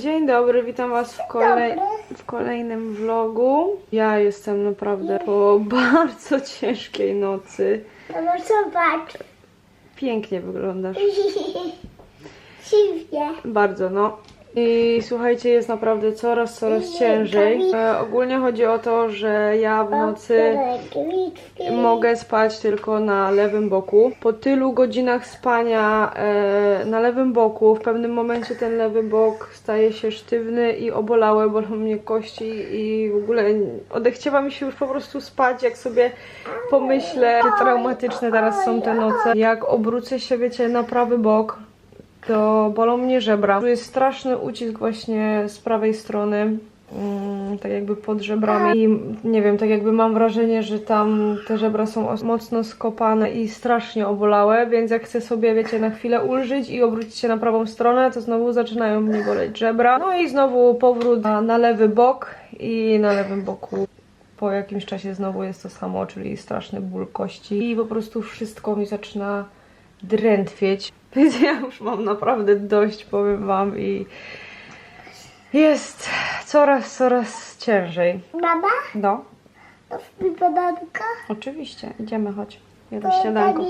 Dzień dobry, witam Was w, kolej... w kolejnym vlogu. Ja jestem naprawdę po bardzo ciężkiej nocy. No bo zobacz. Pięknie wyglądasz. Dziwnie. Bardzo, no. I słuchajcie, jest naprawdę coraz, coraz ciężej. E, ogólnie chodzi o to, że ja w nocy mogę spać tylko na lewym boku. Po tylu godzinach spania e, na lewym boku, w pewnym momencie ten lewy bok staje się sztywny i obolały, bolą mnie kości i w ogóle odechciewa mi się już po prostu spać, jak sobie pomyślę, jak traumatyczne teraz są te noce. Jak obrócę się, wiecie, na prawy bok, to bolą mnie żebra. Tu jest straszny ucisk właśnie z prawej strony, mm, tak jakby pod żebrami. I nie wiem, tak jakby mam wrażenie, że tam te żebra są mocno skopane i strasznie obolałe, więc jak chcę sobie, wiecie, na chwilę ulżyć i obrócić się na prawą stronę, to znowu zaczynają mnie boleć żebra. No i znowu powrót na, na lewy bok i na lewym boku po jakimś czasie znowu jest to samo, czyli straszny ból kości i po prostu wszystko mi zaczyna drętwieć. Więc ja już mam naprawdę dość, powiem wam i jest coraz, coraz ciężej. Mama, No, dasz mi bananka? oczywiście, idziemy, chodź. Jedno śniadanko.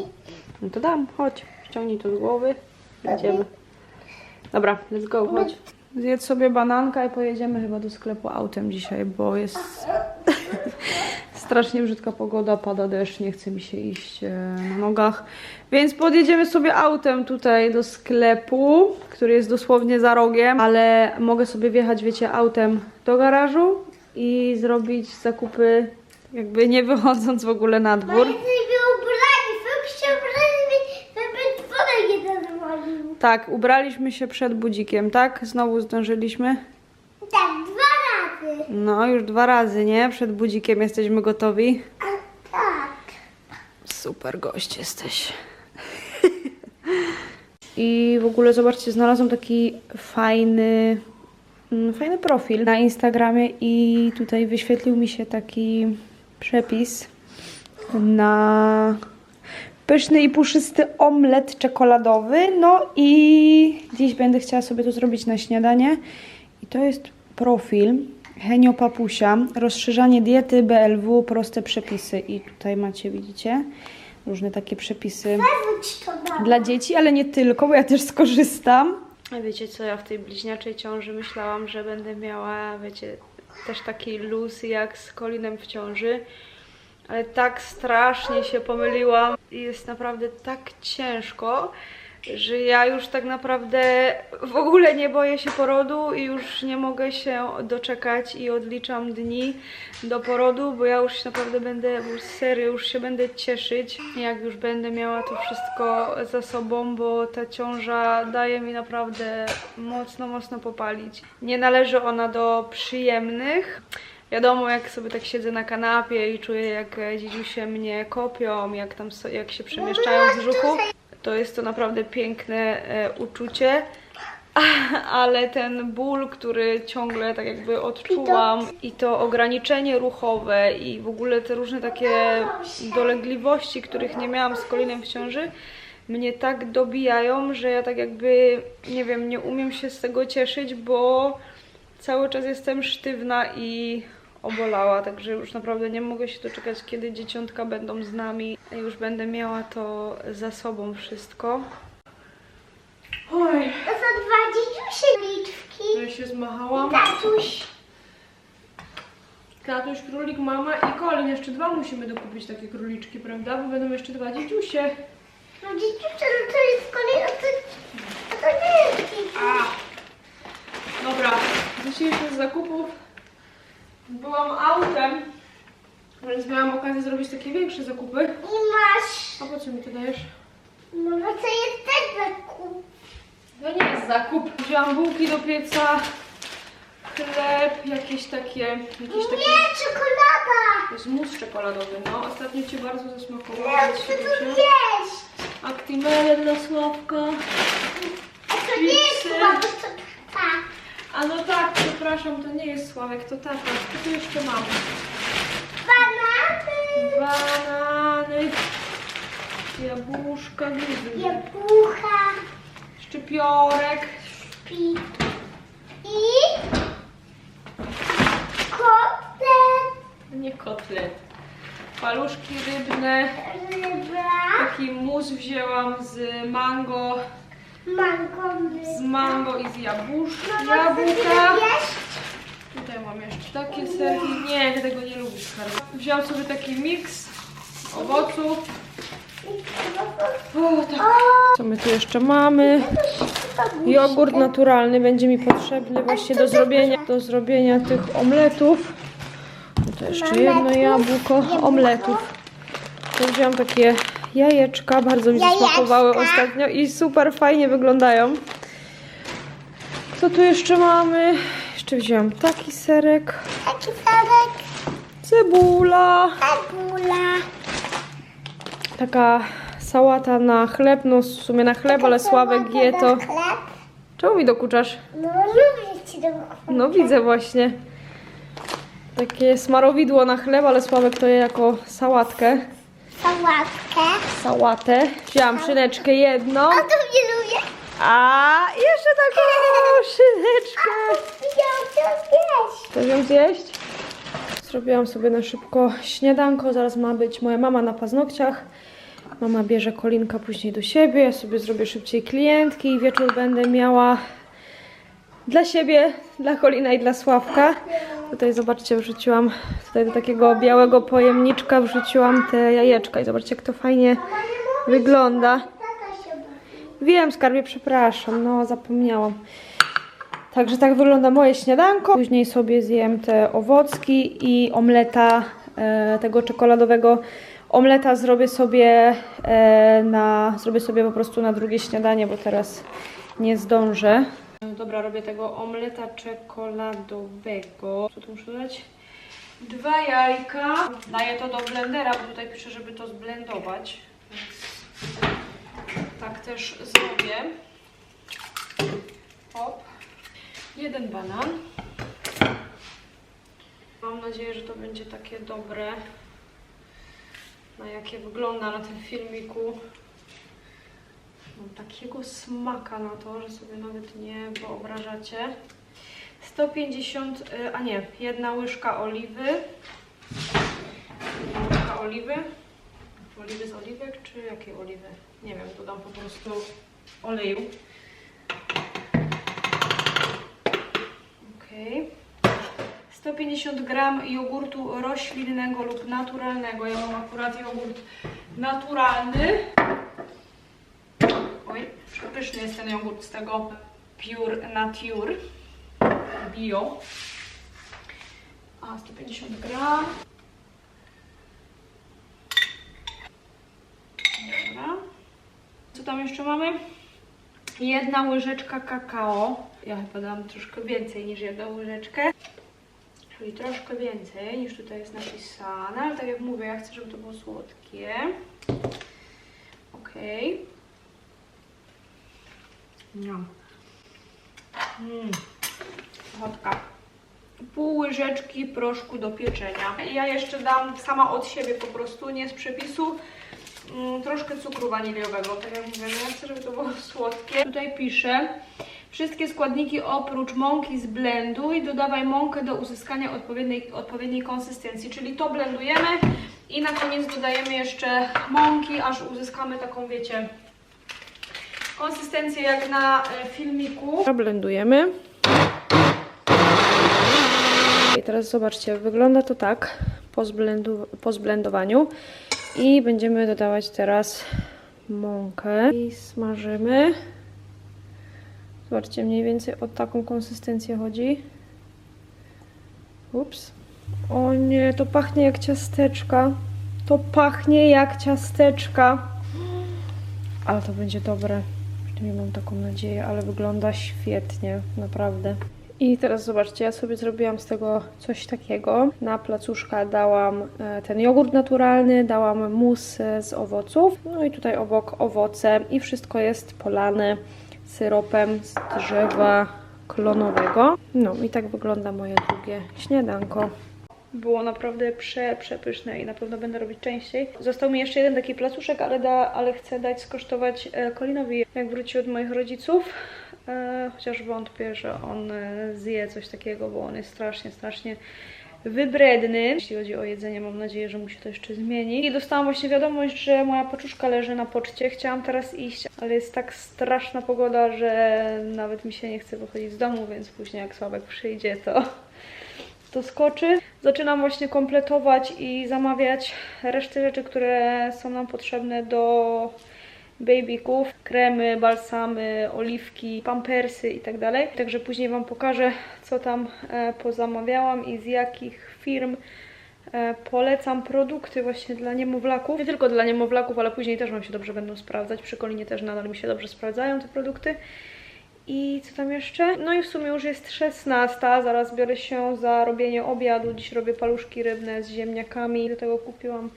No to dam, chodź, ściągnij to z głowy, idziemy. Dobra, let's go, chodź. Zjedz sobie bananka i pojedziemy chyba do sklepu autem dzisiaj, bo jest strasznie brzydka pogoda, pada deszcz, nie chce mi się iść e, na nogach. Więc podjedziemy sobie autem tutaj do sklepu, który jest dosłownie za rogiem, ale mogę sobie wjechać, wiecie, autem do garażu i zrobić zakupy jakby nie wychodząc w ogóle na dwór. Tak, ubraliśmy się przed budzikiem, tak? Znowu zdążyliśmy. Razy. No, już dwa razy, nie? Przed budzikiem jesteśmy gotowi. A, tak. Super gość jesteś. I w ogóle zobaczcie, znalazłam taki fajny, mm, fajny profil na Instagramie i tutaj wyświetlił mi się taki przepis na pyszny i puszysty omlet czekoladowy. No i dziś będę chciała sobie to zrobić na śniadanie. I to jest profil Henio Papusia, rozszerzanie diety BLW, proste przepisy. I tutaj macie, widzicie, różne takie przepisy dla dzieci, ale nie tylko, bo ja też skorzystam. A wiecie co, ja w tej bliźniaczej ciąży myślałam, że będę miała, wiecie, też taki luz jak z Kolinem w ciąży. Ale tak strasznie się pomyliłam i jest naprawdę tak ciężko, że ja już tak naprawdę w ogóle nie boję się porodu i już nie mogę się doczekać i odliczam dni do porodu, bo ja już naprawdę będę, już serio, już się będę cieszyć, jak już będę miała to wszystko za sobą, bo ta ciąża daje mi naprawdę mocno, mocno popalić. Nie należy ona do przyjemnych, Wiadomo, jak sobie tak siedzę na kanapie i czuję, jak e, dziedziusie mnie kopią, jak tam jak się przemieszczają w brzuchu, to jest to naprawdę piękne e, uczucie. Ale ten ból, który ciągle tak jakby odczułam i to ograniczenie ruchowe i w ogóle te różne takie dolegliwości, których nie miałam z kolinem w ciąży, mnie tak dobijają, że ja tak jakby, nie wiem, nie umiem się z tego cieszyć, bo cały czas jestem sztywna i obolała, także już naprawdę nie mogę się doczekać, kiedy dzieciątka będą z nami. Już będę miała to za sobą wszystko. Oj, To są dwa dzieciusie liczki. ja się zmachałam. Tatuś. Katuś, królik, mama i Kolin. Jeszcze dwa musimy dokupić takie króliczki, prawda? Bo będą jeszcze dwa dzieciusie. No dzieciusie, no to jest kolej, a to, a to nie jest. Dobra, dzisiejszych zakupów byłam autem, więc miałam okazję zrobić takie większe zakupy. I masz, A po co mi to dajesz? no no to jest też zakup. To nie jest zakup. Wzięłam bułki do pieca, chleb, jakieś takie, jakieś takie... Nie, czekolada. To jest mus czekoladowy, no. Ostatnio Cię bardzo zasmakowało. Więc chcę to. Actimele dla Sławka. przepraszam, to nie jest Sławek, to tata. Co tu jeszcze mamy? Banany! Banany! Jabłuszka, gruzy. Jabłucha. Szczypiorek. Szpi. I... Kotlet. Nie kotlet. Paluszki rybne. Ryba. Taki mus wzięłam z mango. Mango. Z mango i z jabłusz, jabłka. Tutaj mam jeszcze takie serki. Nie, ty tego nie lubisz, skarby. Wziąłam sobie taki miks owoców. O, tak. Co my tu jeszcze mamy? Jogurt naturalny będzie mi potrzebny właśnie do zrobienia, do zrobienia tych omletów. No to jeszcze jedno jabłko omletów. To wziąłam takie jajeczka, bardzo mi smakowały ostatnio i super fajnie wyglądają. Co tu jeszcze mamy? Jeszcze wziąłam taki serek, Taki serek. cebula, Cebula. taka sałata na chleb, no w sumie na chleb, ale Sławek je to. Chleb. Czemu mi dokuczasz? No lubię ci tego No widzę właśnie. Takie smarowidło na chleb, ale Sławek to je jako sałatkę. Sałatkę. Sałatę. Wzięłam szyneczkę jedną. O, to nie lubię. A jeszcze taką szyneczkę. Chcesz ją zjeść? Zrobiłam sobie na szybko śniadanko. Zaraz ma być moja mama na paznokciach. Mama bierze kolinka później do siebie. Ja sobie zrobię szybciej klientki i wieczór będę miała dla siebie, dla Kolina i dla Sławka. Tutaj zobaczcie, wrzuciłam tutaj do takiego białego pojemniczka wrzuciłam te jajeczka i zobaczcie jak to fajnie wygląda. Wiem, skarbie, przepraszam, no zapomniałam. Także tak wygląda moje śniadanko. Później sobie zjem te owocki i omleta e, tego czekoladowego. Omleta zrobię sobie e, na zrobię sobie po prostu na drugie śniadanie, bo teraz nie zdążę. Dobra, robię tego omleta czekoladowego. Co tu muszę dać? Dwa jajka. Daję to do blendera, bo tutaj piszę, żeby to zblendować. Tak też zrobię. Hop. Jeden banan. Mam nadzieję, że to będzie takie dobre, na jakie wygląda na tym filmiku. Mam takiego smaka na to, że sobie nawet nie wyobrażacie. 150, y, a nie, jedna łyżka oliwy. Jedna łyżka oliwy. Oliwy z oliwek, czy jakiej oliwy? Nie wiem, dodam po prostu oleju. Okej. 150 gram jogurtu roślinnego lub naturalnego. Ja mam akurat jogurt naturalny. Oj, przepyszny jest ten jogurt z tego Pure Nature Bio. A 150 gram. Dobra. Co tam jeszcze mamy? Jedna łyżeczka kakao. Ja chyba dam troszkę więcej niż jedną łyżeczkę. Czyli troszkę więcej niż tutaj jest napisane, ale tak jak mówię, ja chcę, żeby to było słodkie. Okej. No. Mm. Słodka. Pół łyżeczki proszku do pieczenia. Ja jeszcze dam sama od siebie po prostu, nie z przepisu, troszkę cukru waniliowego. Tak jak mówię, no ja chcę, żeby to było słodkie. Tutaj piszę, wszystkie składniki oprócz mąki zblenduj, dodawaj mąkę do uzyskania odpowiedniej, odpowiedniej konsystencji, czyli to blendujemy i na koniec dodajemy jeszcze mąki, aż uzyskamy taką, wiecie, konsystencję jak na e, filmiku. Blendujemy. I teraz zobaczcie, wygląda to tak po, zblendu, po zblendowaniu. I będziemy dodawać teraz mąkę i smażymy. Zobaczcie, mniej więcej o taką konsystencję chodzi. Ups. O nie, to pachnie jak ciasteczka. To pachnie jak ciasteczka. Ale to będzie dobre. Przynajmniej mam taką nadzieję, ale wygląda świetnie, naprawdę. I teraz zobaczcie, ja sobie zrobiłam z tego coś takiego. Na placuszka dałam e, ten jogurt naturalny, dałam mus z owoców, no i tutaj obok owoce i wszystko jest polane syropem z drzewa klonowego. No i tak wygląda moje drugie śniadanko. Było naprawdę prze, przepyszne i na pewno będę robić częściej. Został mi jeszcze jeden taki placuszek, ale, da, ale chcę dać skosztować e, Kolinowi, jak wróci od moich rodziców. E, chociaż wątpię, że on e, zje coś takiego, bo on jest strasznie, strasznie wybredny. Jeśli chodzi o jedzenie, mam nadzieję, że mu się to jeszcze zmieni. I dostałam właśnie wiadomość, że moja paczuszka leży na poczcie. Chciałam teraz iść, ale jest tak straszna pogoda, że nawet mi się nie chce wychodzić z domu, więc później jak Sławek przyjdzie, to to skoczy. Zaczynam właśnie kompletować i zamawiać resztę rzeczy, które są nam potrzebne do babyków. Kremy, balsamy, oliwki, pampersy i tak. Także później Wam pokażę, co tam e, pozamawiałam i z jakich firm e, polecam produkty właśnie dla niemowlaków. Nie tylko dla niemowlaków, ale później też Wam się dobrze będą sprawdzać. Przy Kolinie też nadal mi się dobrze sprawdzają te produkty. I co tam jeszcze? No i w sumie już jest 16, zaraz biorę się za robienie obiadu. Dziś robię paluszki rybne z ziemniakami. Do tego kupiłam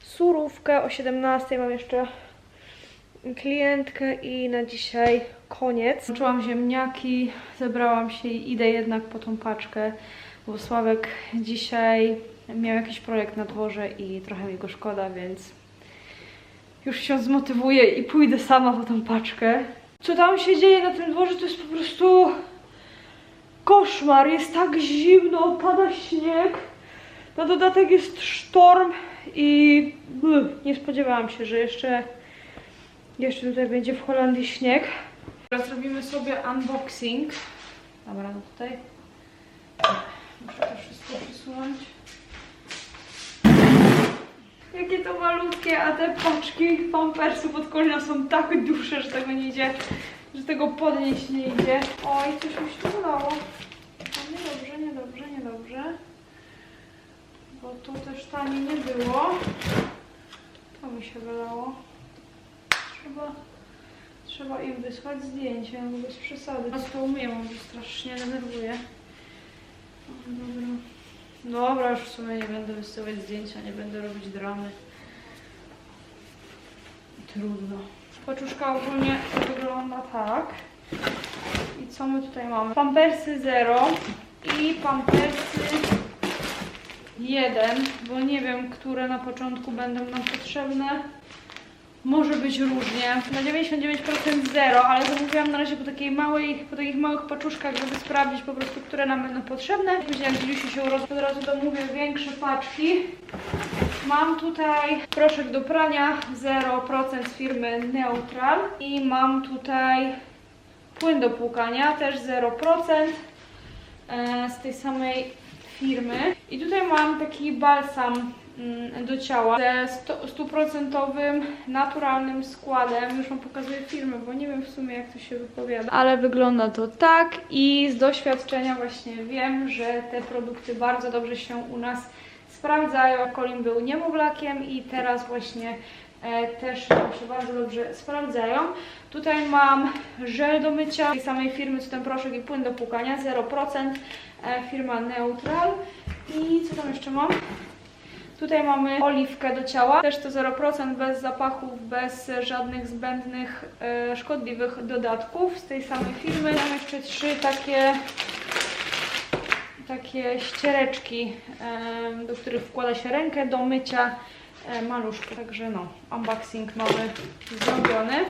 surówkę. O 17 mam jeszcze klientkę i na dzisiaj koniec. Zaczęłam ziemniaki, zebrałam się i idę jednak po tą paczkę, bo Sławek dzisiaj miał jakiś projekt na dworze i trochę mi go szkoda, więc już się zmotywuję i pójdę sama po tą paczkę. Co tam się dzieje na tym dworze, to jest po prostu koszmar. Jest tak zimno, pada śnieg. Na dodatek jest sztorm i nie spodziewałam się, że jeszcze, jeszcze tutaj będzie w Holandii śnieg. Teraz robimy sobie unboxing. Dobra, no tutaj. Muszę to wszystko przesunąć. Jakie to malutkie, a te paczki pampersy pod koliną są tak duże, że tego nie idzie, że tego podnieść nie idzie. Oj, coś mi się udało. O, niedobrze, niedobrze, niedobrze. Bo tu też taniej nie było. To mi się wylało. Trzeba, trzeba im wysłać zdjęcie, bo bez przesady. Teraz to umyję, bo mnie strasznie denerwuje. Dobra. Dobra, już w sumie nie będę wysyłać zdjęcia, nie będę robić dramy. Trudno. Paczuszka ogólnie wygląda tak. I co my tutaj mamy? Pampersy 0 i pampersy 1, bo nie wiem, które na początku będą nam potrzebne. Może być różnie. Na 99% 0, ale zamówiłam na razie po takiej małej, po takich małych paczuszkach, żeby sprawdzić po prostu, które nam będą potrzebne. Później jak Dziusi się urodzi, od razu domówię większe paczki. Mam tutaj proszek do prania 0% z firmy Neutral i mam tutaj płyn do płukania też 0% e, z tej samej firmy. I tutaj mam taki balsam mm, do ciała ze stuprocentowym naturalnym składem. Już Wam pokazuję firmę, bo nie wiem w sumie jak to się wypowiada. Ale wygląda to tak i z doświadczenia właśnie wiem, że te produkty bardzo dobrze się u nas sprawdzają. Colin był niemowlakiem i teraz właśnie e, też się bardzo dobrze sprawdzają. Tutaj mam żel do mycia tej samej firmy, co ten proszek i płyn do płukania, 0%, e, firma Neutral. I co tam jeszcze mam? Tutaj mamy oliwkę do ciała, też to 0%, bez zapachów, bez żadnych zbędnych, e, szkodliwych dodatków z tej samej firmy. Mam jeszcze trzy takie takie ściereczki, em, do których wkłada się rękę do mycia e, maluszków. Także no, unboxing mamy zrobiony.